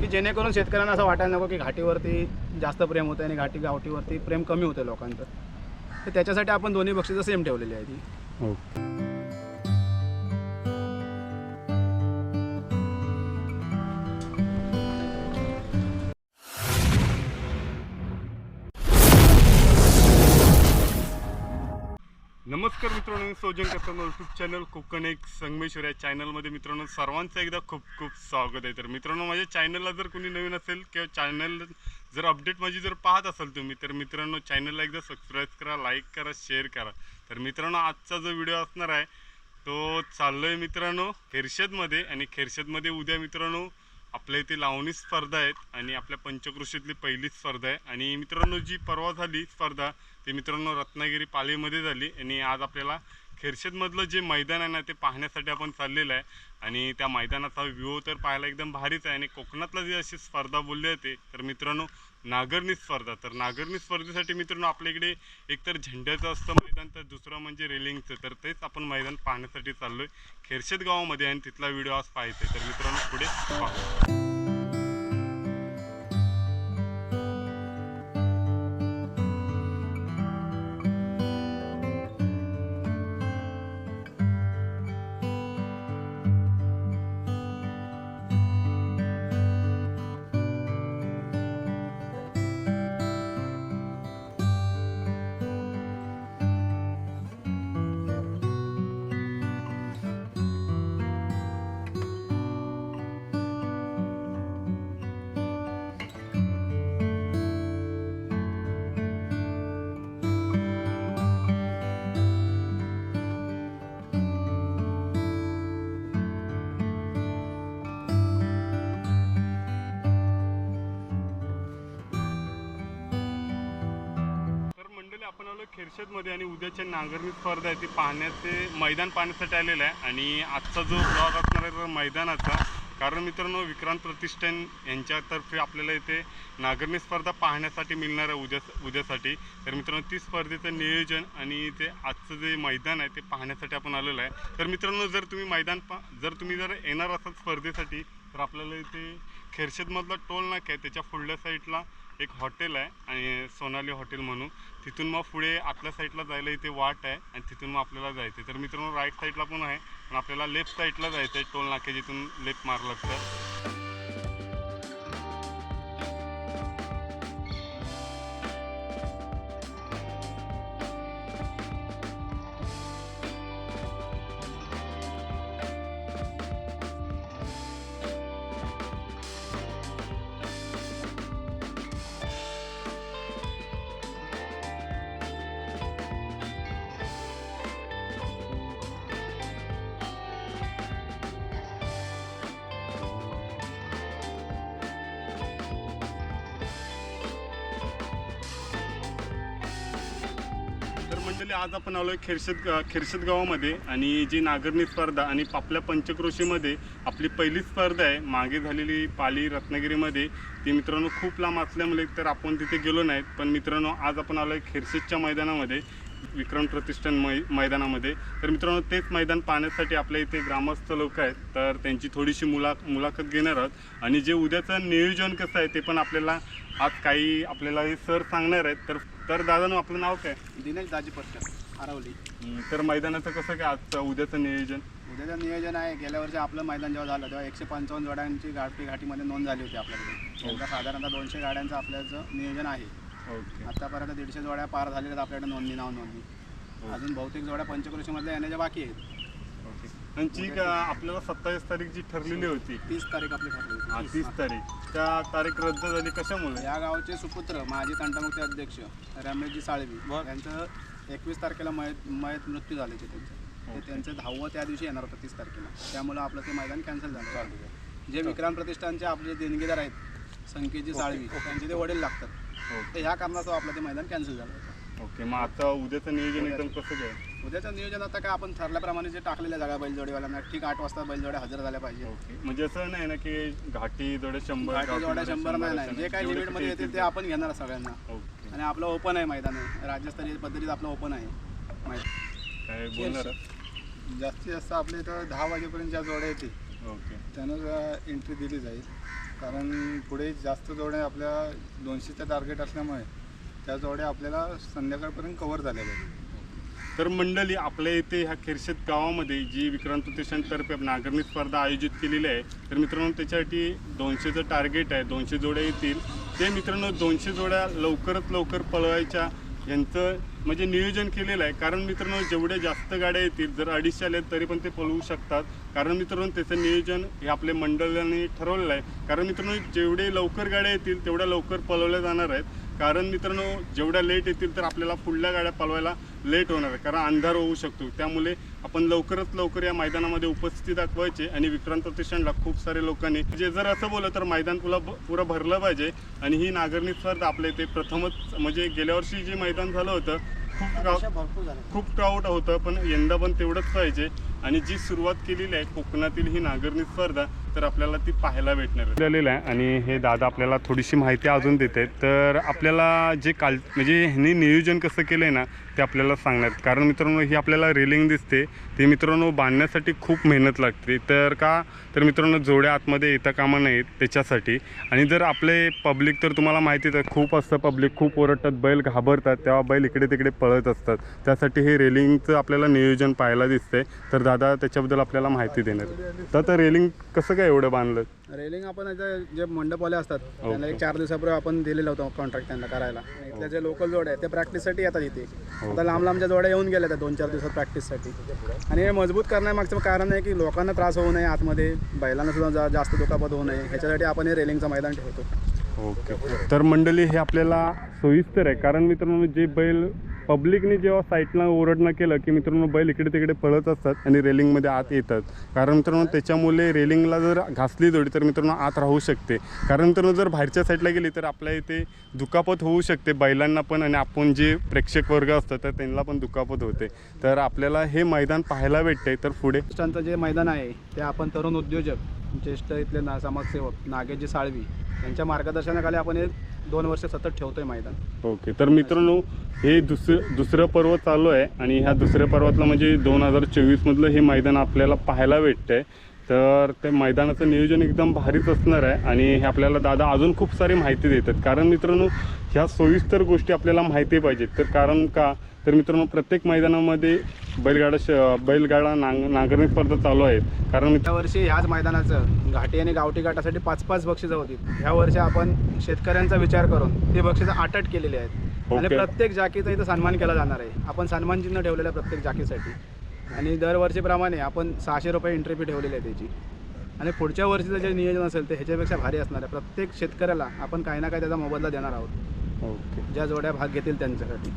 की जेणेकरून शेतकऱ्यांना असं वाटायला नको की घाटीवरती जास्त प्रेम होतं आणि घाटी गावठीवरती प्रेम कमी होतं लोकांचं. तर त्याच्यासाठी आपण दोन्ही बक्षिसं सेम ठेवलेली आहे ती नमस्कार मित्रांनो मी सोजन करताना यूट्यूब चॅनल कोकण एक संगमेश्वर या चॅनलमध्ये मित्रांनो सर्वांचं एकदा खूप खूप स्वागत आहे. तर मित्रांनो माझ्या चॅनलला जर कोणी नवीन असेल किंवा चॅनल जर अपडेट माझी जर पाहत असाल तुम्ही तर मित्रांनो चॅनलला एकदा सबस्क्राईब करा लाईक करा शेअर करा. तर मित्रांनो आजचा जो व्हिडिओ असणार आहे तो चाललोय मित्रांनो खेरशेदमध्ये आणि खेरशेदमध्ये उद्या मित्रांनो आपल्या इथे लावणी स्पर्धा आहेत आणि आपल्या पंचकृषीतली पहिली स्पर्धा आहे. आणि मित्रांनो जी परवा झाली स्पर्धा ती मित्रांनो रत्नागिरी पालीमध्ये झाली. आणि आज आपल्याला खेरशेदमधलं जे मैदान आहे ना ते पाहण्यासाठी आपण चाललेलं आहे. आणि त्या मैदानाचा व्ह्यू तर पाहायला एकदम भारीच आहे. आणि कोकणातला जी अशी स्पर्धा बोलली जाते तर मित्रांनो नागरणी स्पर्धा. तर नागरणी स्पर्धेसाठी मित्रांनो आपल्या इकडे एकतर झेंड्याचं असतं मैदान तर दुसरं म्हणजे रेलिंगचं. तर तेच आपण मैदान पाहण्यासाठी चाललो आहे खेरशेद गावामध्ये आणि तिथला व्हिडिओ आज पाहायचा आहे तर मित्रांनो पुढे पाहू. आपण आणि उद्याच्या नांगरणी स्पर्धा आहे ती पाहण्याचे मैदान पाहण्यासाठी आलेलं आहे. आणि आजचा जो ब्लॉग असणार आहे तो मैदानाचा. कारण मित्रांनो विक्रांत प्रतिष्ठान यांच्यातर्फे आपल्याला इथे नागरणी स्पर्धा पाहण्यासाठी मिळणार आहे उद्या उद्यासाठी. तर मित्रांनो ती स्पर्धेचं नियोजन आणि ते आजचं जे मैदान आहे ते पाहण्यासाठी आपण आलेलो आहे. तर मित्रांनो जर तुम्ही मैदान पा जर तुम्ही जर येणार असाल स्पर्धेसाठी तर आपल्याला इथे खेरशेदमधला टोल नाका आहे. त्याच्या पुढल्या साईडला एक हॉटेल आहे आणि सोनाली हॉटेल म्हणून. तिथून मग पुढे आतल्या साईडला जायला इथे वाट आहे आणि तिथून मग आपल्याला जायचं आहे तर मित्रांनो राईट साईडला पण आहे पण आपल्याला लेफ्ट साईडला जायचं आहे टोल नाके जिथून लेफ्ट मारलं तर. ॲक्च्युली आज आपण आलोय आहे खेरशेत खेरशेद गावामध्ये आणि जी नागरणी स्पर्धा आणि आपल्या पंचक्रोशीमध्ये आपली पहिली स्पर्धा आहे मागे झालेली पाली रत्नागिरीमध्ये ती मित्रांनो खूप लांब असल्यामुळे तर आपण तिथे गेलो नाहीत पण मित्रांनो आज आपण आलोय खेरशेतच्या मैदानामध्ये. विक्रम प्रतिष्ठान मै मैदानामध्ये. तर मित्रांनो तेच मैदान पाहण्यासाठी आपल्या इथे ग्रामस्थ लोक आहेत. तर त्यांची थोडीशी मुला मुलाखत घेणार आहोत. आणि जे उद्याचं नियोजन कसं आहे ते पण आपल्याला आज काही आपल्याला हे सर सांगणार आहेत. तर तर दादा आपलं नाव काय? दिनेश दाजी पटकन आरवली. तर मैदानाचं कसं काय आजचं उद्याचं नियोजन? उद्याचं नियोजन आहे गेल्या वर्षी आपलं मैदान जेव्हा झालं तेव्हा एकशे पंचावन्न जोड्यांची घाटी घाटीमध्ये नोंद झाली होती आपल्याकडे. हो. साधारणतः दोनशे गाड्यांचं आपल्याचं नियोजन आहे. ओके आतापर्यंत दीडशे जोड्या पार झालेल्या आहेत आपल्याकडे नोंदणी नाव नोंदणी. अजून बहुतेक जोड्या पंचकृषीमधल्या येण्याच्या बाकी आहेत. ओके. का आपल्याला सत्तावीस तारीख जी ठरलेली होती. तीस तारीख आपली ठरली हा होती. तीस तारीख. त्या तारीख रद्द झाली कशामुळे? या गावचे सुपुत्र माजी तंटामुक्ती अध्यक्ष रमेशजी साळवी यांचं एकवीस तारखेला मयत मयत मृत्यू झाले ते त्यांचे. ते. त्यांचं दहावं त्या दिवशी येणार होतं तीस तारखेला. त्यामुळे आपलं ते मैदान कॅन्सल झालं. चालू जे विक्रांत प्रतिष्ठानचे आपले देणगीदार आहेत संकेतजी साळवी त्यांचे ते वडील लागतात. तर ह्या कारणास्तव आपलं ते मैदान कॅन्सल झालं. ओके मग आता उद्याचं नियोजन एकदम कसं काय? उद्याचं नियोजन आता काय आपण ठरल्याप्रमाणे जे टाकलेल्या जागा बैलजोडीवाल्यांना ठीक आठ वाजता बैलजोड्या हजर झाल्या पाहिजे. ओके म्हणजे असं नाही ना की घाटी जोड्या शंभर जोड्या शंभर नाही नाही. जे काही जेवढे लिमिटमध्ये किती येतील ते आपण घेणार सगळ्यांना. ओके. आणि आपलं ओपन आहे मैदान आहे राज्यस्तरीय पद्धतीत आपलं ओपन आहे. मैदान. काय बोलणार? जास्तीत जास्त आपल्या इथं दहा वाजेपर्यंत ज्या जोड्या येतील ओके. त्यानं एंट्री दिली जाईल. कारण पुढे जास्त जोड्या आपल्या दोनशेचं टार्गेट असल्यामुळे त्या जोड्या आपल्याला संध्याकाळपर्यंत कवर झाल्या पाहिजे तर मंडळी आपल्या इथे ह्या खिरशेत गावामध्ये जी विक्रांत प्रतिष्ठानतर्फे नागरणी स्पर्धा आयोजित केलेली आहे तर मित्रांनो त्याच्यासाठी दोनशेचं टार्गेट आहे दोनशे जोड्या येतील. ते मित्रांनो दोनशे जोड्या लवकरात लवकर पळवायच्या यांचं म्हणजे नियोजन केलेलं आहे. कारण मित्रांनो जेवढ्या जास्त गाड्या येतील जर अडीचशे आले तरी पण ते पळवू शकतात. कारण मित्रांनो त्याचं नियोजन हे आपल्या मंडळाने ठरवलेलं आहे. कारण मित्रांनो जेवढे लवकर गाड्या येतील तेवढ्या लवकर पळवल्या जाणार आहेत. कारण मित्रांनो जेवढ्या लेट येतील तर आपल्याला पुढल्या गाड्या पळवायला लेट होणार आहे. कारण अंधार होऊ शकतो. त्यामुळे आपण लवकरात लवकर या मैदानामध्ये उपस्थिती दाखवायचे आणि विक्रांत प्रतिष्ठानला खूप सारे लोकांनी जे जर असं बोललं तर मैदान पुला पुरं भरलं पाहिजे आणि ही नागरणी स्पर्धा आपल्या इथे प्रथमच म्हणजे गेल्या वर्षी जे मैदान झालं होतं खूप खूप क्राऊड होतं पण यंदा पण तेवढंच पाहिजे. आणि जी सुरुवात केलेली आहे कोकणातील ही नागरणी स्पर्धा तर आपल्याला ती पाहायला भेटणार झालेलं आहे आणि हे दादा आपल्याला थोडीशी माहिती अजून देत आहेत. तर आपल्याला जे काल म्हणजे ह्यांनी नियोजन कसं केलं आहे ना ते आपल्याला सांगणार कारण मित्रांनो ही आपल्याला रेलिंग दिसते. ते मित्रांनो बांधण्यासाठी खूप मेहनत लागते. तर का? तर मित्रांनो जोड्या आतमध्ये येता कामा नाहीत त्याच्यासाठी. आणि जर आपले पब्लिक तर तुम्हाला माहितीच आहे खूप असतं पब्लिक खूप ओरडतात बैल घाबरतात तेव्हा बैल इकडे तिकडे पळत असतात. त्यासाठी हे रेलिंगचं आपल्याला नियोजन पाहायला दिसतंय. तर दादा त्याच्याबद्दल आपल्याला माहिती देणार. तर आता रेलिंग कसं काय एवढं बांधलं? रेलिंग आपण आता जे मंडपवाले असतात त्यांना एक चार दिवसापूर्वी आपण दिलेलं होतं कॉन्ट्रॅक्ट त्यांना करायला. इथल्या जे लोकल जोड्या आहेत ते प्रॅक्टिससाठी येतात इथे. आता लांब लांबच्या जोड्या येऊन गेल्या त्या दोन चार दिवसात प्रॅक्टिससाठी आणि हे मजबूत करण्यामागचं कारण आहे की लोकांना त्रास होऊ नये आतमध्ये बैलांना सुद्धा जा- जास्त दुखापत होऊ नये. ह्याच्यासाठी आपण हे रेलिंगचं मैदान ठेवतो. ओके. तर मंडळी हे आपल्याला सोयीस्कर आहे. कारण मित्रांनो जे बैल पब्लिकने जेव्हा साईटला ओरडणं केलं की मित्रांनो बैल इकडे तिकडे पळत असतात आणि रेलिंगमध्ये आत येतात. कारण मित्रांनो त्याच्यामुळे रेलिंगला जर घासली जोडी तर मित्रांनो आत राहू शकते. कारण मित्रांनो जर बाहेरच्या साईडला गेली तर आपल्या इथे दुखापत होऊ शकते बैलांना पण आणि आपण जे प्रेक्षक वर्ग असतात तर त्यांना पण दुखापत होते. तर आपल्याला हे मैदान पाहायला भेटते तर पुढे. जे मैदान आहे ते आपण तरुण उद्योजक ज्येष्ठ इथले ना समाजसेवक नागेशजी साळवी यांच्या मार्गदर्शनाखाली आपण हे दोन वर्ष सतत ठेवतोय मैदान. ओके तर मित्रांनो हे दुसरं दुसरं पर्व चालू आहे आणि ह्या दुसऱ्या पर्वातलं म्हणजे दोन हजार चोवीसमधलं हे मैदान आपल्याला पाहायला भेटतं आहे तर ते मैदानाचं नियोजन एकदम भारीच असणार आहे आणि हे आपल्याला दादा अजून खूप सारी माहिती देतात. कारण मित्रांनो ह्या सोयीस्तर गोष्टी आपल्याला माहिती पाहिजेत. तर कारण का? तर मित्रांनो प्रत्येक मैदानामध्ये बैलगाडा श बैलगाडा नांग नांगरणी स्पर्धा चालू आहेत. कारण त्या वर्षी ह्याच मैदानाचं घाटी आणि गावठी घाटासाठी पाच पाच बक्षिसं होती. ह्या वर्षी आपण शेतकऱ्यांचा विचार करून ती बक्षिसं आठ केलेली आहेत. आणि. प्रत्येक जाकीचा इथं सन्मान केला जाणार आहे. आपण सन्मान चिन्ह ठेवलेलं आहे प्रत्येक जाकीसाठी आणि दरवर्षीप्रमाणे आपण सहाशे रुपये एंट्री फी ठेवलेली आहे त्याची. आणि पुढच्या वर्षीचं जे नियोजन असेल ते ह्याच्यापेक्षा भारी असणार आहे. प्रत्येक शेतकऱ्याला आपण काही ना काही त्याचा मोबदला देणार आहोत. ओके. ज्या जोड्या भाग घेतील त्यांच्यासाठी.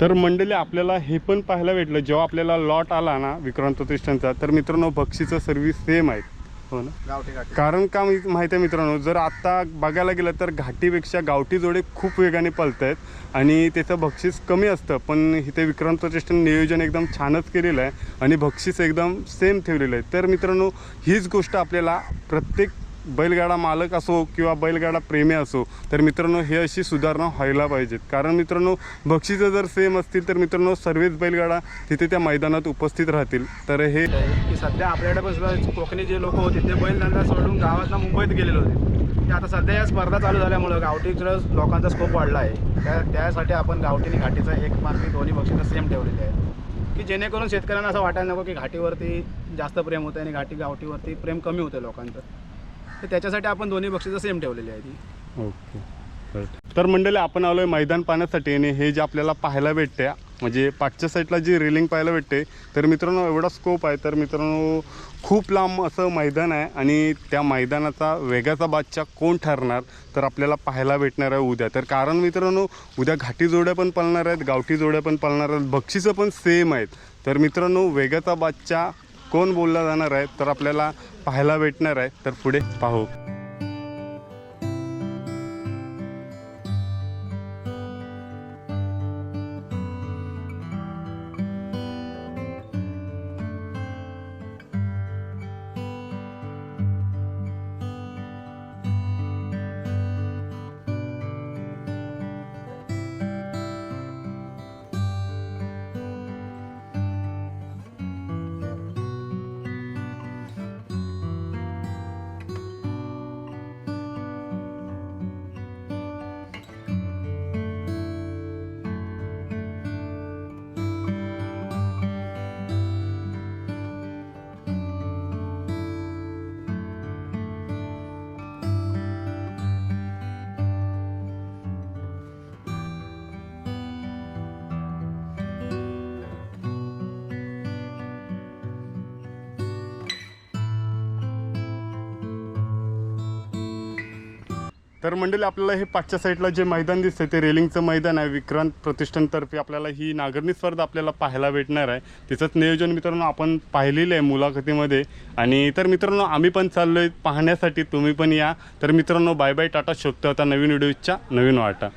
तर मंडळी आपल्याला हे पण पाहायला भेटलं. जेव्हा आपल्याला लॉट आला ना विक्रांत प्रतिष्ठानचा तर मित्रांनो बक्षीचं सर्व्हिस सेम आहेत हो ना? कारण का माहिती आहे मित्रांनो जर आता बघायला गेलं तर घाटीपेक्षा गावठी जोडे खूप वेगाने पळत आहेत आणि त्याचं बक्षीस कमी असतं. पण इथे विक्रांत प्रतिष्ठान नियोजन एकदम छानच केलेलं आहे आणि बक्षीस एकदम सेम ठेवलेलं आहे. तर मित्रांनो हीच गोष्ट आपल्याला प्रत्येक बैलगाडा मालक असो किंवा बैलगाडा प्रेमी असो तर मित्रांनो हे अशी सुधारणा व्हायला पाहिजेत. कारण मित्रांनो बक्षिसं जर सेम असतील तर मित्रांनो सर्वच बैलगाडा तिथे त्या मैदानात उपस्थित राहतील. तर हे आहे की सध्या आपल्याकडे बसलं कोकणी जे लोक होते ते बैलधंदा सोडून गावातला मुंबईत गेलेले होते. ते आता सध्या या स्पर्धा चालू झाल्यामुळं गावठीकडं लोकांचा स्कोप वाढला आहे. त्या त्यासाठी आपण गावठी आणि घाटीचा एक मार्गी दोन्ही बक्षीचं सेम ठेवलेली आहे की जेणेकरून शेतकऱ्यांना असं वाटायला नको की घाटीवरती जास्त प्रेम होतं आणि घाटी गावठीवरती प्रेम कमी होतं लोकांचं. तर त्याच्यासाठी आपण दोन्ही बक्षिसं सेम ठेवलेली आहे ती ओके. तर मंडळी आपण आलोय मैदान पाहण्यासाठी आणि हे जे आपल्याला पाहायला भेटते म्हणजे पाठच्या साईडला जी रेलिंग पाहायला भेटते तर मित्रांनो एवढा स्कोप आहे. तर मित्रांनो खूप लांब असं मैदान आहे आणि त्या मैदानाचा वेगाचा बादशाह कोण ठरणार तर आपल्याला पाहायला भेटणार आहे उद्या. तर कारण मित्रांनो उद्या घाटी जोड्या पण पळणार आहेत गावठी जोड्या पण पळणार आहेत बक्षिसं पण सेम आहेत. तर मित्रांनो वेगाचा बादशाह कोण बोलला जाणार आहे तर आपल्याला पाहायला भेटणार आहे. तर पुढे पाहू. तर मंडळी आपल्याला हे पाचच्या साईडला जे मैदान दिसतं ते रेलिंगचं मैदान आहे. विक्रांत प्रतिष्ठानतर्फे आपल्याला ही नागरणी स्पर्धा आपल्याला पाहायला भेटणार आहे. तिचंच नियोजन मित्रांनो आपण पाहिलेलं आहे मुलाखतीमध्ये. आणि तर मित्रांनो आम्ही पण चाललो आहे पाहण्यासाठी तुम्ही पण या. तर मित्रांनो बाय बाय टाटा शोधतो आता नवीन व्हिडिओच्या नवीन वाटा.